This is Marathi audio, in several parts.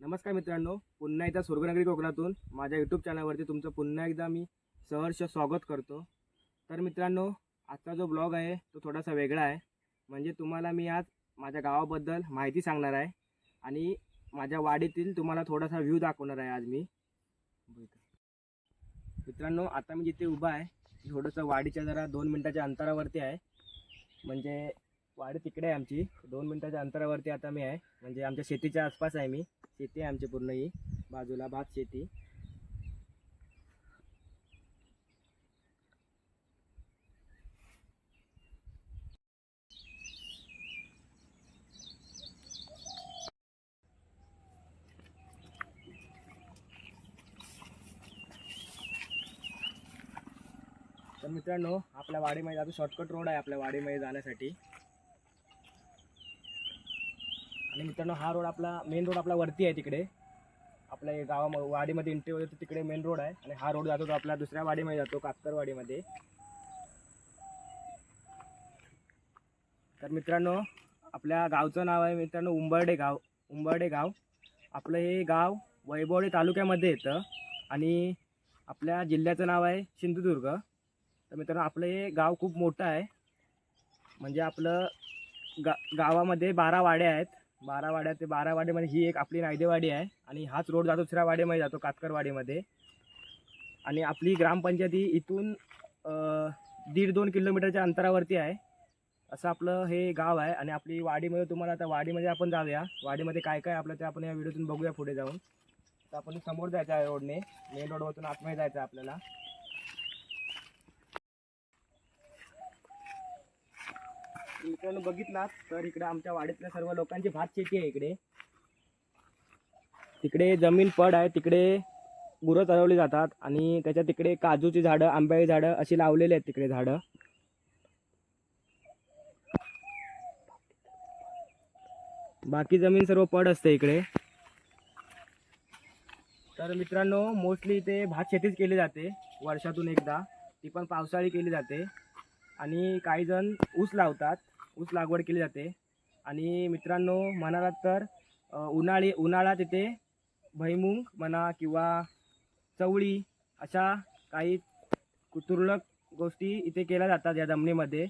नमस्कार मित्रांनो पुन्हा एकदा स्वर्गनगरी कोकणातून माझ्या यूट्यूब चॅनलवरती तुमचं पुन्हा एकदा मी सहर्ष स्वागत करतो. तर मित्रांनो आजचा जो ब्लॉग आहे तो थोडासा वेगळा आहे. म्हणजे तुम्हाला मी आज माझ्या गावाबद्दल माहिती सांगणार आहे आणि माझ्या वाडीतील तुम्हाला थोडासा व्ह्यू दाखवणार आहे आज मी. मित्रांनो आता मी जिथे उभा आहे थोडंसं वाडीच्या जरा दोन मिनटाच्या अंतरावरती आहे. म्हणजे वाडी तिकडे आहे आमची. दोन मिनटाच्या अंतरावरती आता मी आहे. म्हणजे आमच्या शेतीच्या आसपास आहे मी. शेती आहे आमची पूर्ण ही. बाजूला भात शेती. तर मित्रांनो आपल्या वाडीमध्ये आता शॉर्टकट रोड आहे आपल्या वाडीमध्ये जाण्यासाठी. आणि मित्रांनो हा रोड आपला मेन रोड आपला वरती आहे तिकडे. आपल्या गावा वाडीमध्ये एंट्री होते तिकडे मेन रोड आहे. आणि हा रोड जातो तो आपल्या दुसऱ्या वाडीमध्ये जातो कातरवाडीमध्ये. तर मित्रांनो आपल्या गावचं नाव आहे मित्रांनो उंबर्डे गाव. उंबर्डे गाव. आपलं हे गाव वैभवडे तालुक्यामध्ये येतं. आणि आपल्या जिल्ह्याचं नाव आहे सिंधुदुर्ग. तर मित्रांनो आपलं हे गाव खूप मोठं आहे. म्हणजे आपलं गा गावामध्ये बारा वाड्या आहेत. बारावाड्या ते बारावाडीमध्ये ही एक आपली नायदेवाडी आहे आणि हाच रोड जातो दुसऱ्या वाडीमध्ये जातो कातकरवाडीमध्ये. आणि आपली ग्रामपंचायत ही इथून दीड दोन किलोमीटरच्या अंतरावरती आहे. असं आपलं हे गाव आहे आणि आपली वाडीमध्ये तुम्हाला आता वाडीमध्ये आपण जाऊया. वाडीमध्ये काय काय आपलं ते आपण या व्हिडिओतून बघूया पुढे जाऊन. तर आपण समोर जायचं आहे रोडने. मेन रोडमधून आतमध्ये जायचं आहे आपल्याला. मित्रांनो बघितलात? तर इकडे आमच्या वाडीतल्या सर्व लोकांची भात शेती आहे इकडे. तिकडे जमीन पड आहे तिकडे गुरं चरवली जातात आणि त्याच्या तिकडे काजूची झाडं आंब्याची झाडं अशी लावलेली आहेत तिकडे झाडं. बाकी जमीन सर्व पड असते इकडे. तर मित्रांनो मोस्टली इथे भात शेतीच केली जाते वर्षातून एकदा. ती पण पावसाळी केली जाते. आणि काही जण ऊस लावतात. ऊस लागवड केली जाते. आणि मित्रांनो म्हणालात तर उन्हाळी उन्हाळा तिथे भैमुंग म्हणा किंवा चवळी अशा काही तुरळक गोष्टी इथे केल्या जातात या जमिनीमध्ये.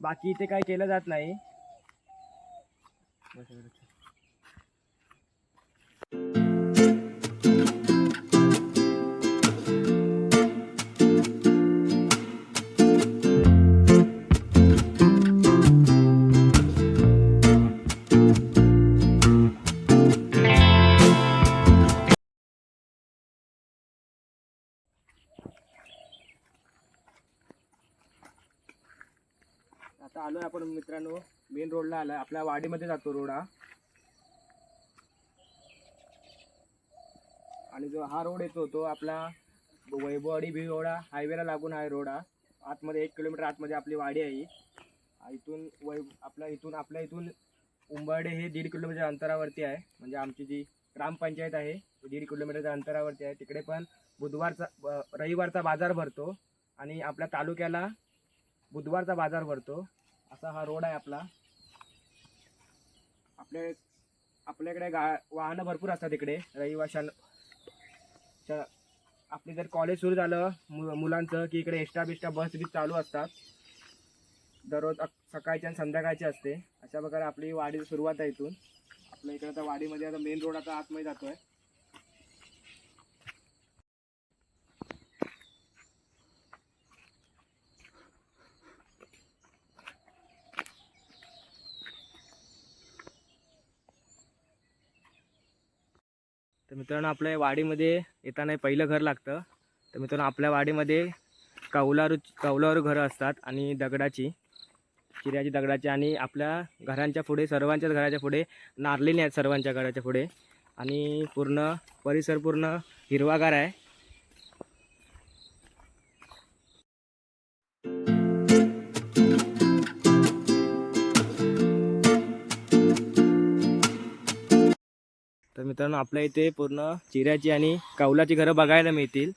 बाकी इथे काही केलं जात नाही. मित्रांनो मेन रोडला आला. आपल्या वाडीमध्ये जातो रोड हा. आणि जो हा रोड येतो तो आपला वैभववाडी भिवडा हायवेला लागून आहे रोड हा. आतमध्ये एक किलोमीटर आतमध्ये आपली वाडी आहे इथून वै आपल्या इथून आपल्या इथून उंबर्डे हे दीड किलोमीटर अंतरावरती आहे. म्हणजे आमची जी ग्रामपंचायत आहे ती दीड किलोमीटरच्या अंतरावरती आहे. तिकडे पण बुधवारचा रविवारचा बाजार भरतो. आणि आपल्या तालुक्याला बुधवारचा बाजार भरतो. असा हा रोड आहे आपला. आपल्या आपल्याकडे गा वाहनं भरपूर असतात इकडे रहिवाशांच्या आपले जर कॉलेज सुरू झालं मु मुलांचं की इकडे एक्स्ट्रा बिस्ट्रा बस बी चालू असतात. दररोज सकाळच्या सकाळची आणि संध्याकाळची असते. अशा प्रकारे आपली वाडी सुरुवात आहे इथून. आपल्या इकडे आता वाडीमध्ये आता मेन रोड आता आतमध्ये आहे तर मित्रांनो आपल्या वाडीमध्ये येताना पहिलं घर लागतं. तर मित्रांनो आपल्या वाडीमध्ये कौलारू कौलारू घरं असतात आणि दगडाची चिऱ्याची दगडाची आणि आपल्या घरांच्या पुढे सर्वांच्याच घराच्या पुढे नारलेली आहेत सर्वांच्या घराच्या पुढे. आणि पूर्ण परिसर पूर्ण हिरवागार आहे. मित्रांनो आपल्या इथे पूर्ण चिऱ्याची आणि कौलाची घरं बघायला मिळतील.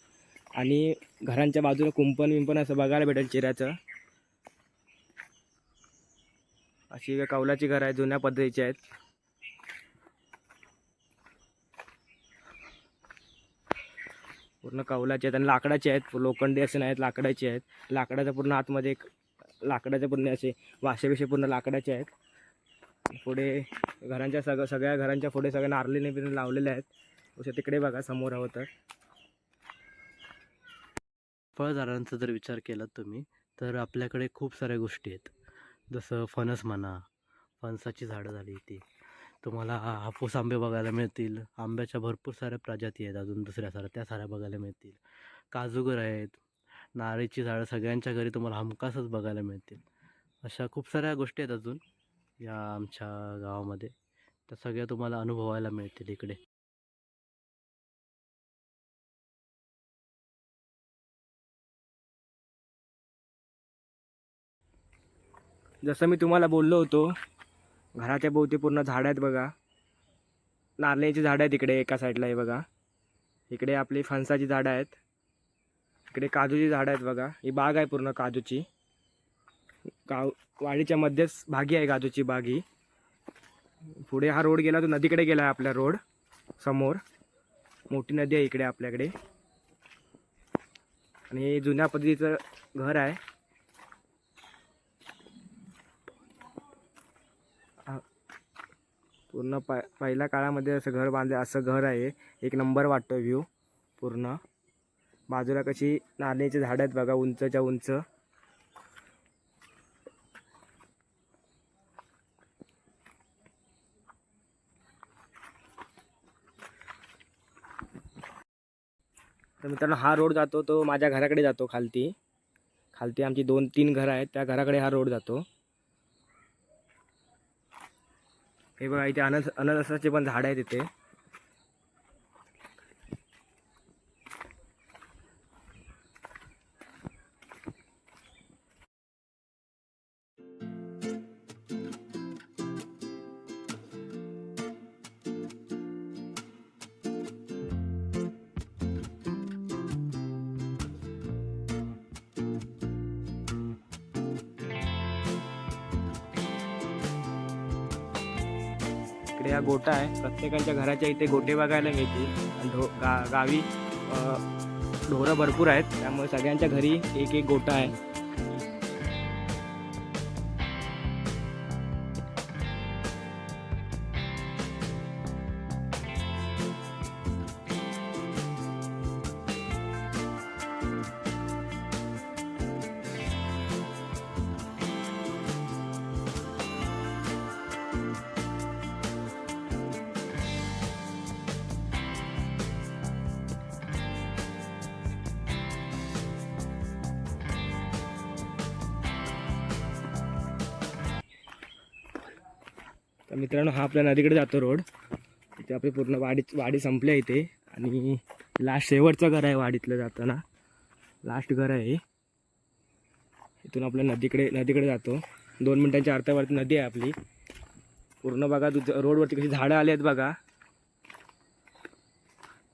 आणि घरांच्या बाजूला कुंपण विंपण असं बघायला भेटेल चिऱ्याचं. अशी कौलाची घरं आहेत जुन्या पद्धतीची आहेत. पूर्ण कौलाचे आहेत आणि लाकडाचे आहेत. लोखंडी असे नाहीत लाकडाचे आहेत. लाकडाचं पूर्ण आतमध्ये एक लाकडाचे पूर्ण असे वाशेविषे पूर्ण लाकडाचे आहेत. पुढे घरांच्या सग सगळ्या घरांच्या पुढे सगळ्या नारलीने बिरले लावलेले आहेत. असे तिकडे बघा समोर हवं तर. फळझाडांचा जर विचार केलात तुम्ही तर आपल्याकडे खूप साऱ्या गोष्टी आहेत. जसं फणस म्हणा फणसाची झाडं झाली ती. तुम्हाला हापूस आंबे बघायला मिळतील. आंब्याच्या भरपूर साऱ्या प्रजाती आहेत अजून दुसऱ्या साऱ्या त्या साऱ्या बघायला मिळतील. काजूगर आहेत. नारळीची झाडं सगळ्यांच्या घरी तुम्हाला हमखासच बघायला मिळतील. अशा खूप साऱ्या गोष्टी आहेत अजून. या आमच्या गावामध्ये. त्या सगळ्या तुम्हाला अनुभवायला मिळतील इकडे. जसं मी तुम्हाला बोललो होतो घराच्या भोवती पूर्ण झाडं आहेत बघा. नारळीची झाडं आहेत इकडे एका साईडला आहे बघा. इकडे आपली फणसाची झाडं आहेत. इकडे काजूची झाडं आहेत बघा. ही बाग आहे पूर्ण काजूची. गाव वाडीच्या मध्येच भागी आहे काजूची बाग. ही पुढे हा रोड गेला तो नदीकडे गेला आहे आपला रोड. समोर. मोठी नदी आहे इकडे आपल्याकडे. आणि हे जुन्या पद्धतीचं घर आहे. पूर्ण प पहिल्या काळामध्ये असं घर बांधले असं घर आहे. एक नंबर वाटतो व्ह्यू पूर्ण. बाजूला कशी नारळीची झाडं आहेत बघा उंचच्या उंच. तर मित्रांनो हा रोड जातो तो माझ्या घराकडे जातो खालती. खालती आमची दोन तीन घरं आहेत. त्या घराकडे हा रोड जातो. हे बघा इथे अनस अननसाचे पण झाड आहेत इथे. इकडे हा गोटा आहे. प्रत्येकाच्या घराच्या इथे गोटे बघायला मिळतील. ढो गा गावी ढोरं भरपूर आहेत. त्यामुळे सगळ्यांच्या घरी एक एक गोटा आहे. मित्रांनो हा आपल्या नदीकडे जातो रोड. इथे आपली पूर्ण वाडी वाडी संपल्या इथे. आणि लास्ट शेवटचं घर आहे वाडीतलं जाताना. लास्ट घर आहे इथून आपल्या नदीकडे नदीकडे जातो. दोन मिनटांच्या अर्ध्यावरती नदी आहे आपली. पूर्ण बघा तू रोडवरती कशी झाडं आली आहेत बघा.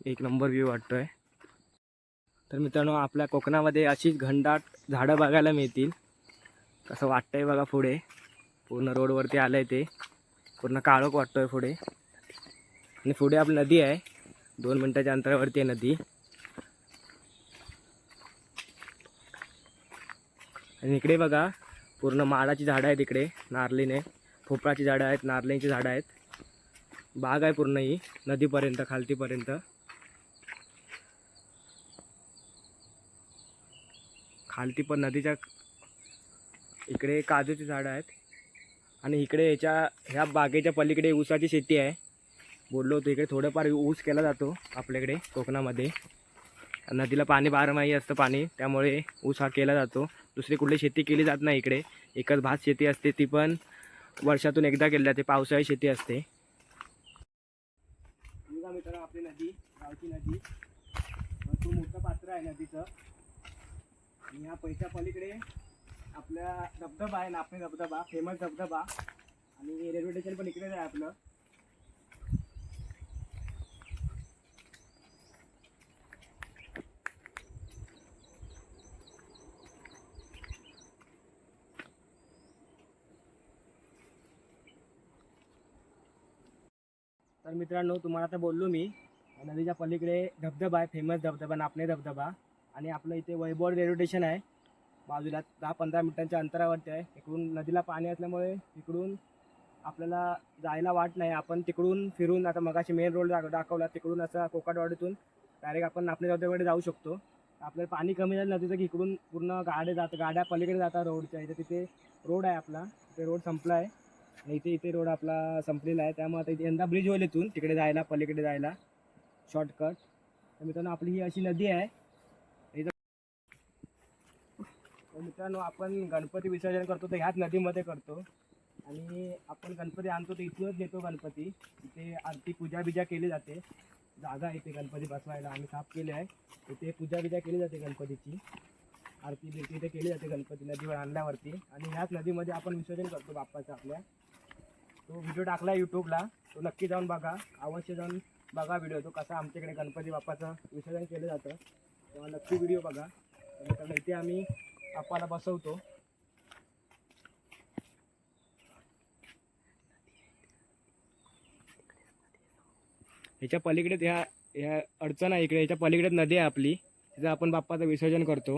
एक नंबर व्ह्यू आहे तर मित्रांनो आपल्या कोकणामध्ये अशीच घनदाट झाडं बघायला मिळतील. कसं वाटतंय बघा पुढे. पूर्ण रोडवरती आलं आहे ते. पूर्ण काळोख वाटतो आहे पुढे. आणि पुढे आपली नदी आहे. दोन मिनटाच्या अंतरावरती आहे नदी. आणि इकडे बघा पूर्ण माडाची झाडं आहेत इकडे नारलीने. भोपळाची झाडं आहेत नारलींची झाडं आहेत. बाग आहे पूर्ण ही नदीपर्यंत खालतीपर्यंत. खालती पण नदीच्या इकडे काजूची झाडं आहेत. आणि इकडे याच्या ह्या बागेच्या पलीकडे ऊसाची शेती आहे. बोललो होतो इकडे थोडंफार ऊस केला जातो आपल्याकडे कोकणामध्ये. नदीला पाणी बारमाही असतं पाणी त्यामुळे ऊस हा केला जातो. दुसरी कुठली शेती केली जात नाही इकडे. एकच भात शेती असते ती पण वर्षातून एकदा केली जाते पावसाळी शेती असते. मित्रांनो आपली नदी गावची नदी. भरपूर मोठं पात्र आहे नदीचं. आणि ह्या पैशा पलीकडे आपला धबधबा आहे नापणे धबधबा फेमस धबधबा. आणि रेल्वे स्टेशन पण इकडेच आहे आपलं. तर मित्रांनो तुम्हाला तर बोललो मी नदीच्या पलीकडे धबधबा आहे फेमस धबधबा नापणे धबधबा. आणि आपलं इथे वैभव रेल्वे स्टेशन आहे. बाजूला दहा पंधरा मिनिटांच्या अंतरावरती आहे. इकडून नदीला पाणी असल्यामुळे इकडून आपल्याला जायला वाट नाही. आपण तिकडून फिरून आता मगाशी मेन रोड दाख दाखवला तिकडून असं कोकाटवाडीतून डायरेक्ट आपण आपल्या धबधब्याकडे जाऊ शकतो. आपल्याला पाणी कमी झालं नदीचं की इकडून पूर्ण गाड्या जात गाड्या पलीकडे जातात रोडच्या. इथे तिथे रोड आहे आपला. ते रोड संपला आहे आणि इथे इथे रोड आपला संपलेला आहे. त्यामुळे आता इथे यंदा ब्रिज होईल इथून. तिकडे जायला पलीकडे जायला. शॉर्टकट तर मित्रांनो आपली ही अशी नदी आहे इथं तर मित्रांनो आपण गणपती विसर्जन करतो तर ह्याच नदीमध्ये करतो. आणि आपण गणपती आणतो तर इथूनच नेतो गणपती. इथे आरती पूजा बिजा केली जाते. जागा आहे इथे गणपती बसवायला. आम्ही साफ केले आहे. इथे पूजा बिजा केली जाते गणपतीची. आरती बिरती इथे केली जाते गणपती नदीवर आणल्यावरती. आणि ह्याच नदीमध्ये आपण विसर्जन करतो बाप्पाचं आपल्या. तो व्हिडिओ टाकला यूट्यूबला तो नक्की जाऊन बघा. अवश्य जाऊन बघा व्हिडिओ तो कसा आमच्याकडे गणपती बाप्पाचं विसर्जन केलं जातं. तेव्हा नक्की व्हिडिओ बघा. कारण इथे आम्ही बाप्पाला बसवतो. ह्याच्या पलीकडे ह्या ह्या अडचण आहे इकडे. ह्याच्या पलीकडे नदी आहे आपली. तिथं आपण बाप्पाचं विसर्जन करतो.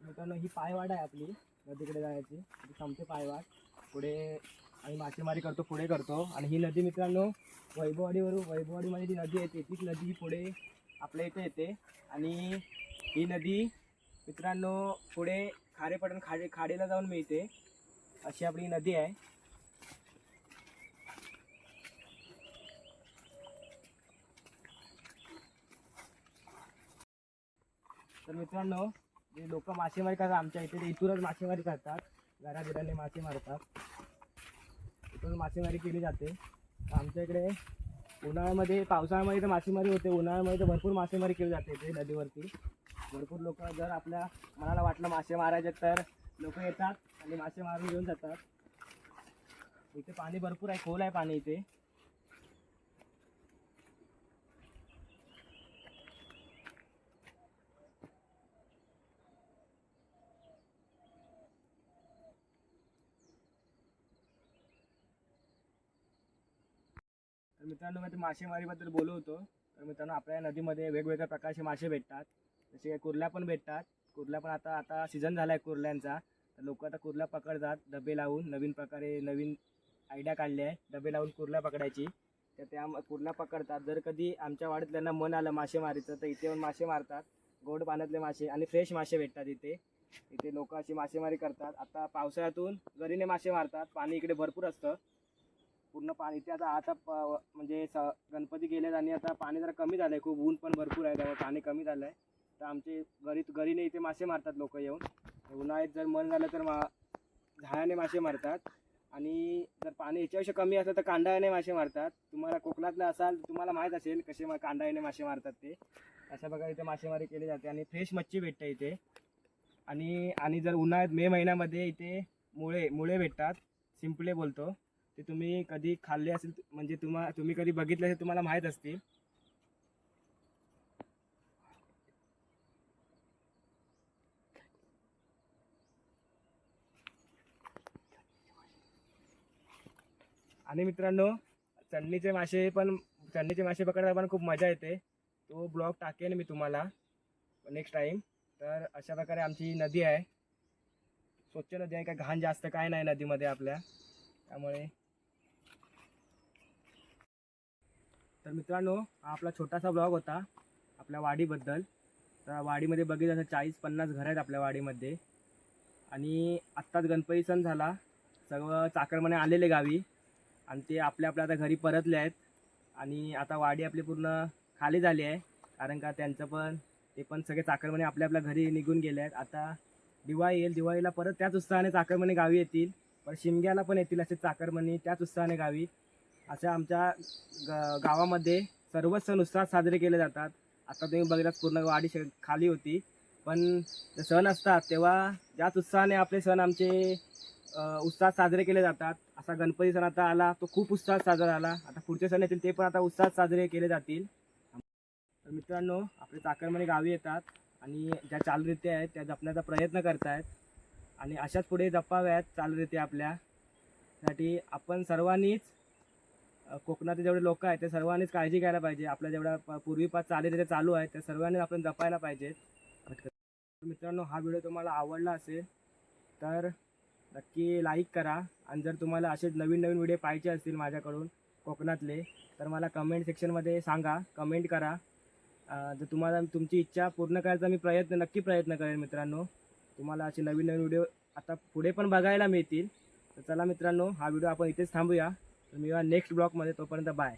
मित्रांनो ही पायवाट आहे आपली. नदीकडे जायची. संपते पायवाट. पुढे आम्ही मासेमारी करतो पुढे करतो. आणि ही नदी मित्रांनो वैभववाडीवरून वैभववाडीमध्ये जी नदी येते तीच नदी ही पुढे आपल्या इथे येते. आणि ही नदी मित्रांनो पुढे खारेपटण खाडे खाडीला जाऊन मिळते. अशी आपली नदी आहे. तर मित्रांनो जे लोक मासेमारी करतात आमच्या इथे ते इथूनच मासेमारी करतात घराघराने मासे मारतात. इथून मासेमारी केली जाते. आमच्या इकडे उन्हाळ्यामध्ये पावसाळ्यामध्ये तर मासेमारी होते. उन्हाळ्यामध्ये तर भरपूर मासेमारी केली जाते इथे नदीवरती. भरपूर लोक जर आपल्या मनाला वाटलं मासे मारायचे तर लोक येतात आणि मासे मारून घेऊन जातात. इथे पाणी भरपूर आहे खोल आहे पाणी इथे. तर मित्रांनो मी ते मासेमारीबद्दल बोलू होतो. तर मित्रांनो आपल्या नदीमध्ये वेगवेगळ्या प्रकारचे मासे भेटतात. जसे काही कुर्ल्या पण भेटतात. कुर्ल्या पण आता आता सीझन झाला आहे कुर्ल्यांचा. तर लोक आता कुर्ल्या पकडतात डबे लावून. नवीन प्रकारे नवीन आयडिया काढली आहे डबे लावून कुर्ल्या पकडायची. तर त्या कुर्ला पकडतात. जर कधी आमच्या वाडीत त्यांना मन आलं मासेमारीचं तर इथे येऊन मासे मारतात. गोड पाण्यातले मासे आणि फ्रेश मासे भेटतात इथे. इथे लोक अशी मासेमारी करतात. आता पावसाळ्यातून गरीने मासे मारतात. पाणी इकडे भरपूर असतं. पूर्ण पाणी इथे आता आता प- म्हणजे स गणपती गेलेत आणि आता पाणी जरा कमी झालं आहे खूप ऊन पण भरपूर आहे त्यामुळे पाणी कमी झालं आहे तर आमचे घरी घरीने इथे मासे मारतात लोक येऊन. उन्हाळ्यात जर मन झालं तर मा झाडाने मासे मारतात. आणि जर पाणी याच्यापेक्षा कमी असेल तर कांडाळ्याने मासे मारतात. तुम्हाला कोकणातलं असाल तुम्हाला माहीत असेल कसे मा कांडाळ्याने मासे मारतात ते. अशा प्रकारे इथे मासेमारी केली जाते आणि फ्रेश मच्छी भेटते इथे. आणि आणि जर उन्हाळ्यात मे महिन्यामध्ये इथे मुळे मुळे भेटतात सिंपले बोलतो ते तुम्ही कधी खाल्ले असेल म्हणजे तुम्हा तुम्ही कधी बघितले असेल तुम्हाला माहीत असतील. आणि मित्रांनो चढणीचे मासे पण चढणीचे मासे पकडायला पण खूप मजा येते. तो ब्लॉग टाकेन मी तुम्हाला नेक्स्ट टाईम तर अशा प्रकारे आमची नदी आहे. स्वच्छ नदी आहे काय घाण जास्त काय नाही नदीमध्ये आपल्या. त्यामुळे. तर मित्रांनो हा आपला छोटासा ब्लॉग होता आपल्या वाडीबद्दल. तर वाडीमध्ये बघितलं असं चाळीस पन्नास घरं आहेत आपल्या वाडीमध्ये. आणि आत्ताच गणपती सण झाला. सर्व चाकरमाने आलेले गावी. आणि ते आपल्या आपल्या आता घरी परतले आहेत. आणि आता वाडी आपली पूर्ण खाली झाली आहे. कारण का त्यांचं पण ते पण सगळे चाकरमणी आपल्या आपल्या घरी निघून गेले आहेत. आता दिवाळी येईल दिवाळीला परत त्याच उत्साहाने चाकरमणी गावी येतील. पण शिमग्याला पण येतील असे चाकरमणी त्याच उत्साहाने गावी. अशा आमच्या ग गावामध्ये सर्वच सण उत्साहात साजरे केले जातात. आता तुम्ही बघितलात पूर्ण वाडी श खाली होती. पण जे सण असतात तेव्हा ज्याच उत्साहाने आपले सण आमचे उत्साहात साजरे केले जातात. असा गणपती सण आता आला तो खूप उत्साहात साजरा झाला. आता पुढचे सण येतील ते पण आता उत्साहात साजरे केले जातील. तर मित्रांनो आपले चाकरमाने गावी येतात आणि ज्या चालरीती आहेत त्या जपण्याचा प्रयत्न करतायत. आणि अशाच पुढे जपाव्यात चालरीती आपल्या. साठी आपण सर्वांनीच कोकणातले जेवढे लोक आहेत ते सर्वांनीच काळजी घ्यायला पाहिजे. आपल्या जेवढ्या पूर्वीपास चालीरीत्या ते चालू आहे त्या सर्वांनीच आपण जपायला पाहिजेत. मित्रांनो हा व्हिडिओ तुम्हाला आवडला असेल तर नक्की लाईक करा. आणि जर तुम्हाला असे नवीन नवीन व्हिडिओ पाहिजे असतील माझ्याकडून कोकणातले तर मला कमेंट सेक्शनमध्ये सांगा. कमेंट करा. जर तुम्हाला तुमची इच्छा पूर्ण करायचा मी प्रयत्न नक्की प्रयत्न करेन मित्रांनो. तुम्हाला असे नवीन नवीन व्हिडिओ आता पुढे पण बघायला मिळतील. तर चला मित्रांनो हा व्हिडिओ आपण इथेच थांबूया. तर मी नेक्स्ट ब्लॉगमध्ये तोपर्यंत बाय